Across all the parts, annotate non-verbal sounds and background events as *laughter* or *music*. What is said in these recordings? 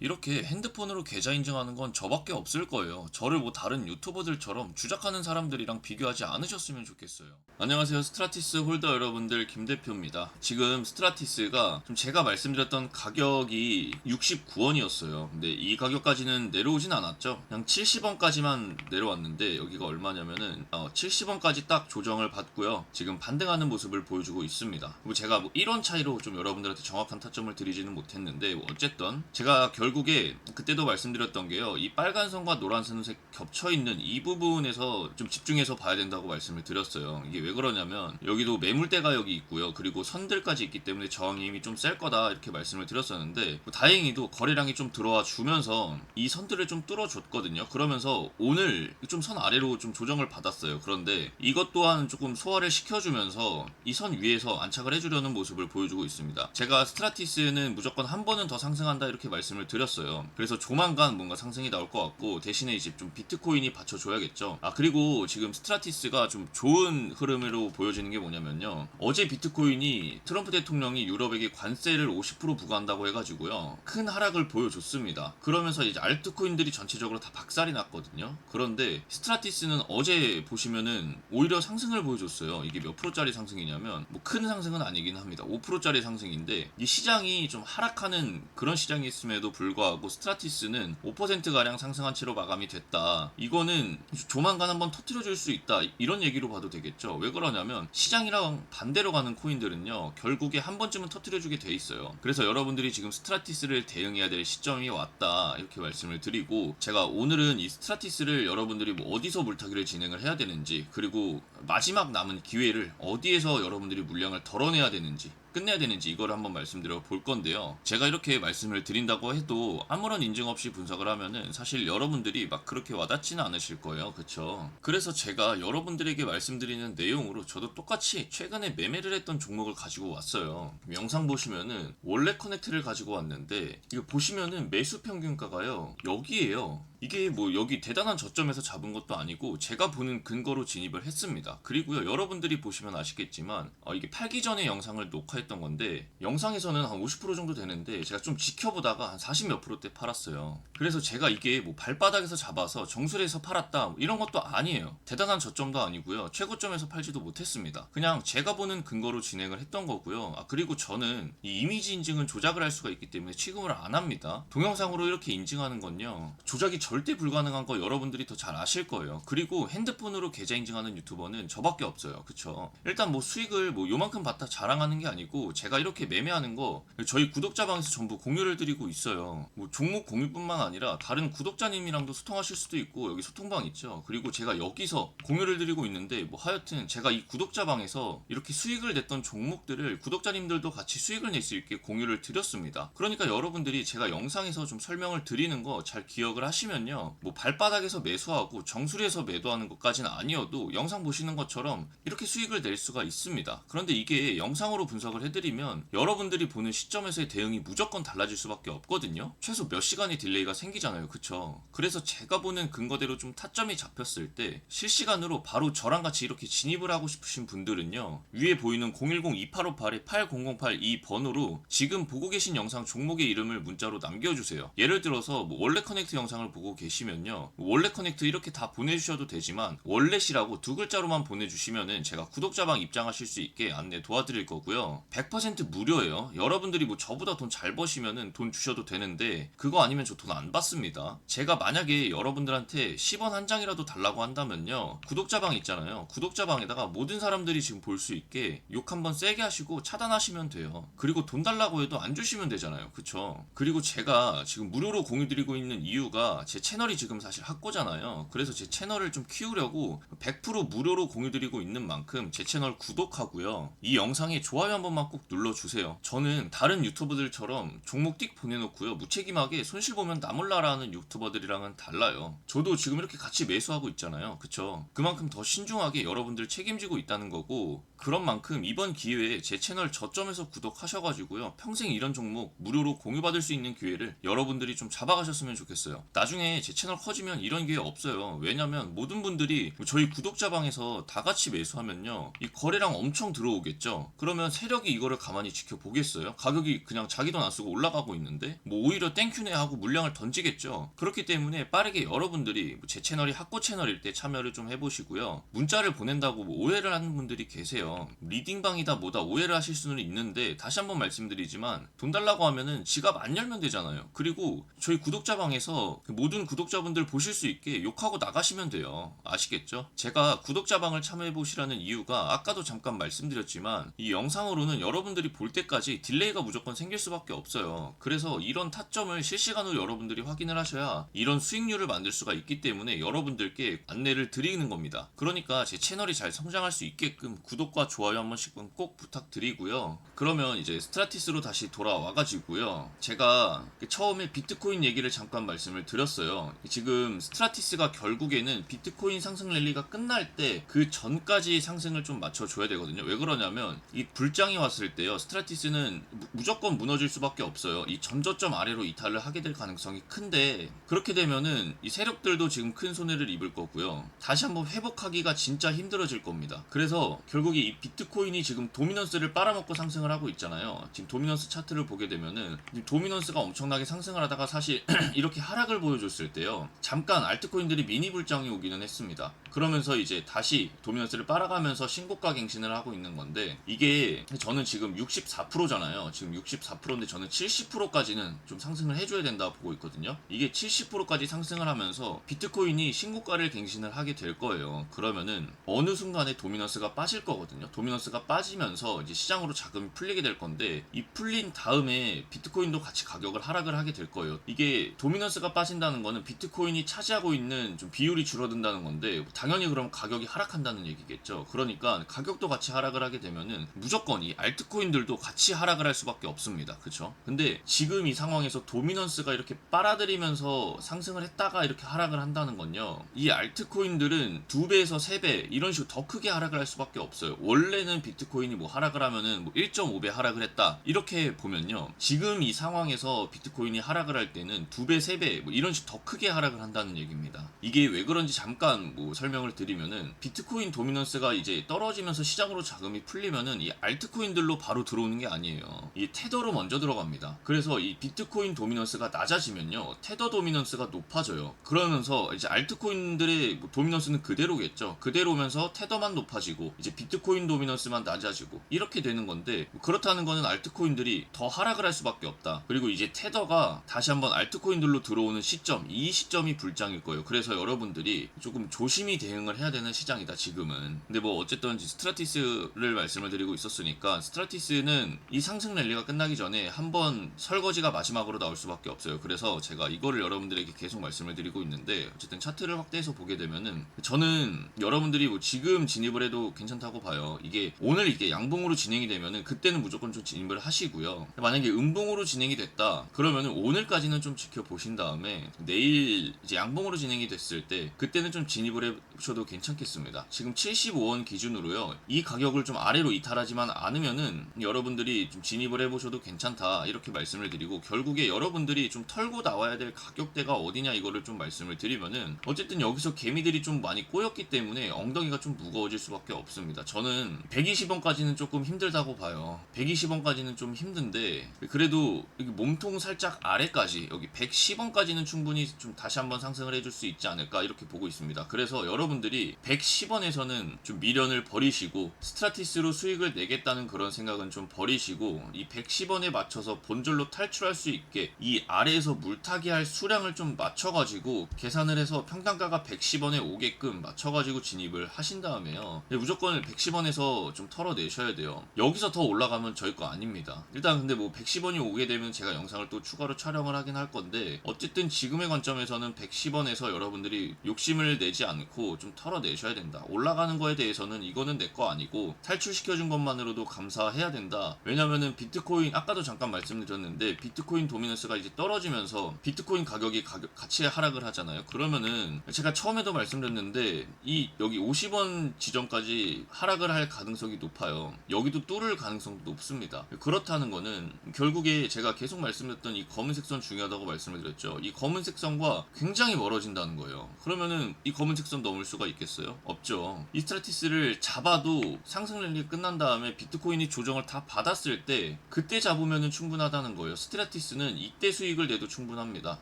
이렇게 핸드폰으로 계좌 인증하는 건 저밖에 없을 거예요. 저를 뭐 다른 유튜버들처럼 주작하는 사람들이랑 비교하지 않으셨으면 좋겠어요. 안녕하세요. 스트라티스 홀더 여러분들 김 대표입니다. 지금 스트라티스가 좀 제가 말씀드렸던 가격이 69원이었어요. 근데 이 가격까지는 내려오진 않았죠. 그냥 70원까지만 내려왔는데 여기가 얼마냐면은 70원까지 딱 조정을 받고요. 지금 반등하는 모습을 보여주고 있습니다. 그리고 제가 뭐 1원 차이로 좀 여러분들한테 정확한 타점을 드리지는 못했는데 뭐 어쨌든 제가 결 국에 그때도 말씀드렸던 게요. 이 빨간 선과 노란 선색 겹쳐 있는 이 부분에서 좀 집중해서 봐야 된다고 말씀을 드렸어요. 이게 왜 그러냐면 여기도 매물대가 여기 있고요. 그리고 선들까지 있기 때문에 저항이 힘이 좀 셀 거다 이렇게 말씀을 드렸었는데 뭐 다행히도 거래량이 좀 들어와 주면서 이 선들을 좀 뚫어줬거든요. 그러면서 오늘 좀 선 아래로 좀 조정을 받았어요. 그런데 이것 또한 조금 소화를 시켜주면서 이 선 위에서 안착을 해주려는 모습을 보여주고 있습니다. 제가 스트라티스는 무조건 한 번은 더 상승한다 이렇게 말씀을 드렸 어요. 그래서 조만간 뭔가 상승이 나올 것 같고 대신에 이제 좀 비트코인이 받쳐줘야겠죠. 아 그리고 지금 스트라티스가 좀 좋은 흐름으로 보여지는 게 뭐냐면요. 어제 비트코인이 트럼프 대통령이 유럽에게 관세를 50% 부과한다고 해가지고요. 큰 하락을 보여줬습니다. 그러면서 이제 알트코인들이 전체적으로 다 박살이 났거든요. 그런데 스트라티스는 어제 보시면은 오히려 상승을 보여줬어요. 이게 몇 프로짜리 상승이냐면 뭐 큰 상승은 아니긴 합니다. 5%짜리 상승인데 이 시장이 좀 하락하는 그런 시장이었음에도 불구하고 스트라티스는 5% 가량 상승한 채로 마감이 됐다. 이거는 조만간 한번 터트려 줄 수 있다. 이런 얘기로 봐도 되겠죠. 왜 그러냐면 시장이랑 반대로 가는 코인들은요. 결국에 한 번쯤은 터트려 주게 돼 있어요. 그래서 여러분들이 지금 스트라티스를 대응해야 될 시점이 왔다. 이렇게 말씀을 드리고 제가 오늘은 이 스트라티스를 여러분들이 뭐 어디서 물타기를 진행을 해야 되는지 그리고 마지막 남은 기회를 어디에서 여러분들이 물량을 덜어내야 되는지 끝내야 되는지 이걸 한번 말씀드려 볼 건데요. 제가 이렇게 말씀을 드린다고 해도 아무런 인증 없이 분석을 하면은 사실 여러분들이 막 그렇게 와닿지는 않으실 거예요. 그쵸? 그래서 제가 여러분들에게 말씀드리는 내용으로 저도 똑같이 최근에 매매를 했던 종목을 가지고 왔어요. 영상 보시면은 원래 커넥트를 가지고 왔는데 이거 보시면은 매수 평균가가요. 여기에요. 이게 뭐 여기 대단한 저점에서 잡은 것도 아니고 제가 보는 근거로 진입을 했습니다. 그리고요 여러분들이 보시면 아시겠지만 어, 이게 팔기 전에 영상을 녹화했던 건데 영상에서는 한 50% 정도 되는데 제가 좀 지켜보다가 한 40 몇 프로대 팔았어요. 그래서 제가 이게 뭐 발바닥에서 잡아서 정수리에서 팔았다 뭐 이런 것도 아니에요. 대단한 저점도 아니고요 최고점에서 팔지도 못했습니다. 그냥 제가 보는 근거로 진행을 했던 거고요. 아 그리고 저는 이 이미지 인증은 조작을 할 수가 있기 때문에 취급을 안 합니다. 동영상으로 이렇게 인증하는 건요 조작이 절대 불가능한 거 여러분들이 더 잘 아실 거예요. 그리고 핸드폰으로 계좌 인증하는 유튜버는 저밖에 없어요. 그쵸? 일단 뭐 수익을 뭐 요만큼 받다 자랑하는 게 아니고 제가 이렇게 매매하는 거 저희 구독자 방에서 전부 공유를 드리고 있어요. 뭐 종목 공유뿐만 아니라 다른 구독자님이랑도 소통하실 수도 있고 여기 소통방 있죠. 그리고 제가 여기서 공유를 드리고 있는데 뭐 하여튼 제가 이 구독자 방에서 이렇게 수익을 냈던 종목들을 구독자님들도 같이 수익을 낼 수 있게 공유를 드렸습니다. 그러니까 여러분들이 제가 영상에서 좀 설명을 드리는 거 잘 기억을 하시면요. 뭐 발바닥에서 매수하고 정수리에서 매도하는 것까지는 아니어도 영상 보시는 것처럼 이렇게 수익을 낼 수가 있습니다. 그런데 이게 영상으로 분석을 해드리면 여러분들이 보는 시점에서의 대응이 무조건 달라질 수밖에 없거든요. 최소 몇 시간의 딜레이가 생기잖아요. 그쵸? 그래서 제가 보는 근거대로 좀 타점이 잡혔을 때 실시간으로 바로 저랑 같이 이렇게 진입을 하고 싶으신 분들은요. 위에 보이는 010-2858-8008이 번호로 지금 보고 계신 영상 종목의 이름을 문자로 남겨주세요. 예를 들어서 뭐 원래 커넥트 영상을 보고 계시면요. 원래 커넥트 이렇게 다 보내주셔도 되지만 원래시라고 두 글자로만 보내주시면은 제가 구독자방 입장하실 수 있게 안내 도와드릴 거고요. 100% 무료예요. 여러분들이 뭐 저보다 돈 잘 버시면은 돈 주셔도 되는데 그거 아니면 저 돈 안 받습니다. 제가 만약에 여러분들한테 10원 한 장이라도 달라고 한다면요. 구독자방 있잖아요. 구독자방에다가 모든 사람들이 지금 볼 수 있게 욕 한번 세게 하시고 차단하시면 돼요. 그리고 돈 달라고 해도 안 주시면 되잖아요. 그쵸? 그리고 제가 지금 무료로 공유 드리고 있는 이유가 제 채널이 지금 사실 학고잖아요. 그래서 제 채널을 좀 키우려고 100% 무료로 공유 드리고 있는 만큼 제 채널 구독하고요. 이 영상에 좋아요 한 번만 꼭 눌러주세요. 저는 다른 유튜버들처럼 종목 띡 보내놓고요. 무책임하게 손실 보면 나몰라라는 유튜버들이랑은 달라요. 저도 지금 이렇게 같이 매수하고 있잖아요. 그쵸? 그만큼 더 신중하게 여러분들 책임지고 있다는 거고 그런 만큼 이번 기회에 제 채널 저점에서 구독하셔가지고요. 평생 이런 종목 무료로 공유받을 수 있는 기회를 여러분들이 좀 잡아가셨으면 좋겠어요. 나중에 제 채널 커지면 이런 기회 없어요. 왜냐면 모든 분들이 저희 구독자방에서 다 같이 매수하면요. 이 거래량 엄청 들어오겠죠. 그러면 세력이 이거를 가만히 지켜보겠어요? 가격이 그냥 자기 돈 안 쓰고 올라가고 있는데 뭐 오히려 땡큐네 하고 물량을 던지겠죠. 그렇기 때문에 빠르게 여러분들이 뭐제 채널이 학고 채널일 때 참여를 좀 해보시고요. 문자를 보낸다고 뭐 오해를 하는 분들이 계세요. 리딩방이다 뭐다 오해를 하실 수는 있는데 다시 한번 말씀드리지만 돈 달라고 하면은 지갑 안 열면 되잖아요. 그리고 저희 구독자방에서 그 모든 구독자분들 보실 수 있게 욕하고 나가시면 돼요. 아시겠죠? 제가 구독자방 을 참여해 보시라는 이유가 아까도 잠깐 말씀드렸지만 이 영상으로는 여러분들이 볼 때까지 딜레이가 무조건 생길 수밖에 없어요. 그래서 이런 타점을 실시간으로 여러분들이 확인을 하셔야 이런 수익률을 만들 수가 있기 때문에 여러분들께 안내를 드리는 겁니다. 그러니까 제 채널이 잘 성장할 수 있게끔 구독과 좋아요 한 번씩은 꼭 부탁드리고요. 그러면 이제 스트라티스로 다시 돌아와 가지고요. 제가 처음에 비트코인 얘기를 잠깐 말씀을 드렸어요. 지금 스트라티스가 결국에는 비트코인 상승 랠리가 끝날 때 그 전까지 상승을 좀 맞춰줘야 되거든요. 왜 그러냐면 이 불장이 왔을 때요. 스트라티스는 무- 무조건 무너질 수밖에 없어요. 이 전저점 아래로 이탈을 하게 될 가능성이 큰데 그렇게 되면은 이 세력들도 지금 큰 손해를 입을 거고요. 다시 한번 회복하기가 진짜 힘들어질 겁니다. 그래서 결국에 이 비트코인이 지금 도미넌스를 빨아먹고 상승을 하고 있잖아요. 지금 도미넌스 차트를 보게 되면은 도미넌스가 엄청나게 상승을 하다가 사실 *clears throat* 이렇게 하락을 보여줬을 때요. 잠깐 알트코인들이 미니 불장이 오기는 했습니다. 그러면서 이제 다시 도미넌스를 빨아가면서 신고가 갱신을 하고 있는 건데 이게 저는 지금 64%잖아요. 지금 64%인데 저는 70%까지는 좀 상승을 해줘야 된다 보고 있거든요. 이게 70%까지 상승을 하면서 비트코인이 신고가를 갱신을 하게 될 거예요. 그러면은 어느 순간에 도미넌스가 빠질 거거든요. 도미넌스가 빠지면서 이제 시장으로 자금이 풀리게 될 건데 이 풀린 다음에 비트코인도 같이 가격을 하락을 하게 될 거예요. 이게 도미넌스가 빠진다는 거는 비트코인이 차지하고 있는 좀 비율이 줄어든다는 건데 당연히 그럼 가격이 하락한다는 얘기겠죠. 그러니까 가격도 같이 하락을 하게 되면은 무조건 이 알트코인들도 같이 하락을 할 수밖에 없습니다. 그쵸? 근데 지금 이 상황에서 도미넌스가 이렇게 빨아들이면서 상승을 했다가 이렇게 하락을 한다는 건요. 이 알트코인들은 두 배에서 세 배 이런 식으로 더 크게 하락을 할 수밖에 없어요. 원래는 비트코인이 뭐 하락을 하면은 뭐 1.5배 하락을 했다 이렇게 보면요. 지금 이 상황에서 비트코인이 하락을 할 때는 두 배, 세 배 뭐 이런 식더 크게 하락을 한다는 얘기입니다. 이게 왜 그런지 잠깐 뭐 설 명을 드리면은 비트코인 도미넌스가 이제 떨어지면서 시장으로 자금이 풀리면은 이 알트코인들로 바로 들어오는 게 아니에요. 이 테더로 먼저 들어갑니다. 그래서 이 비트코인 도미넌스가 낮아지면요. 테더 도미넌스가 높아져요. 그러면서 이제 알트코인들의 뭐 도미넌스는 그대로겠죠. 그대로면서 테더만 높아지고 이제 비트코인 도미넌스만 낮아지고 이렇게 되는 건데 뭐 그렇다는 거는 알트코인들이 더 하락을 할 수밖에 없다. 그리고 이제 테더가 다시 한번 알트코인들로 들어오는 시점, 이 시점이 불장일 거예요. 그래서 여러분들이 조금 조심히 대응을 해야 되는 시장이다 지금은. 근데 뭐 어쨌든 스트라티스를 말씀을 드리고 있었으니까 스트라티스는 이 상승 랠리가 끝나기 전에 한번 설거지가 마지막으로 나올 수밖에 없어요. 그래서 제가 이거를 여러분들에게 계속 말씀을 드리고 있는데 어쨌든 차트를 확대해서 보게 되면은 저는 여러분들이 뭐 지금 진입을 해도 괜찮다고 봐요. 이게 오늘 이게 양봉으로 진행이 되면은 그때는 무조건 좀 진입을 하시고요. 만약에 음봉으로 진행이 됐다 그러면은 오늘까지는 좀 지켜보신 다음에 내일 이제 양봉으로 진행이 됐을 때 그때는 좀 진입을 해 보셔도 괜찮겠습니다. 지금 75원 기준으로요. 이 가격을 좀 아래로 이탈하지만 않으면은 여러분들이 좀 진입을 해보셔도 괜찮다 이렇게 말씀을 드리고 결국에 여러분들이 좀 털고 나와야 될 가격대가 어디냐 이거를 좀 말씀을 드리면은 어쨌든 여기서 개미들이 좀 많이 꼬였기 때문에 엉덩이가 좀 무거워질 수밖에 없습니다. 저는 120원까지는 조금 힘들다고 봐요. 120원까지는 좀 힘든데 그래도 여기 몸통 살짝 아래까지 여기 110원까지는 충분히 좀 다시 한번 상승을 해줄 수 있지 않을까 이렇게 보고 있습니다. 그래서 여러 분들이 110원에서는 좀 미련을 버리시고 스트라티스로 수익을 내겠다는 그런 생각은 좀 버리시고 이 110원에 맞춰서 본절로 탈출할 수 있게 이 아래에서 물타기 할 수량을 좀 맞춰가지고 계산을 해서 평단가가 110원에 오게끔 맞춰가지고 진입을 하신 다음에요. 무조건 110원에서 좀 털어내셔야 돼요. 여기서 더 올라가면 저희 거 아닙니다. 일단 근데 뭐 110원이 오게 되면 제가 영상을 또 추가로 촬영을 하긴 할 건데 어쨌든 지금의 관점에서는 110원에서 여러분들이 욕심을 내지 않고 좀 털어내셔야 된다. 올라가는 거에 대해서는 이거는 내 거 아니고 탈출시켜준 것만으로도 감사해야 된다. 왜냐면은 비트코인 아까도 잠깐 말씀드렸는데 비트코인 도미넌스가 이제 떨어지면서 비트코인 가격이 가격, 같이 하락을 하잖아요. 그러면은 제가 처음에도 말씀드렸는데 이 여기 50원 지점까지 하락을 할 가능성이 높아요. 여기도 뚫을 가능성도 높습니다. 그렇다는 거는 결국에 제가 계속 말씀드렸던 이 검은색 선 중요하다고 말씀을 드렸죠. 이 검은색 선과 굉장히 멀어진다는 거예요. 그러면은 이 검은색 선 넘을 수가 있겠어요? 없죠. 이스트라티스를 잡아도 상승 랠리 끝난 다음에 비트코인이 조정을 다 받았을 때 그때 잡으면 충분하다는 거예요. 스트라티스는 이때 수익을 내도 충분합니다.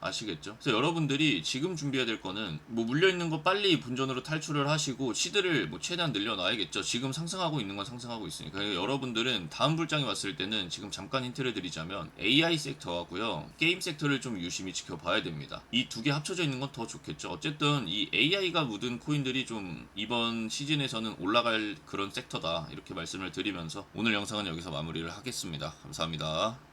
아시겠죠? 그래서 여러분들이 지금 준비해야 될 거는 뭐 물려 있는 거 빨리 본전으로 탈출을 하시고 시드를 뭐 최대한 늘려놔야겠죠. 지금 상승하고 있는 건 상승하고 있으니까 그러니까 여러분들은 다음 불장이 왔을 때는 지금 잠깐 힌트를 드리자면 AI 섹터하고요 게임 섹터를 좀 유심히 지켜봐야 됩니다. 이 두 개 합쳐져 있는 건 더 좋겠죠. 어쨌든 이 AI가 묻은 코인들이 좀 이번 시즌에서는 올라갈 그런 섹터다 이렇게 말씀을 드리면서 오늘 영상은 여기서 마무리를 하겠습니다. 감사합니다.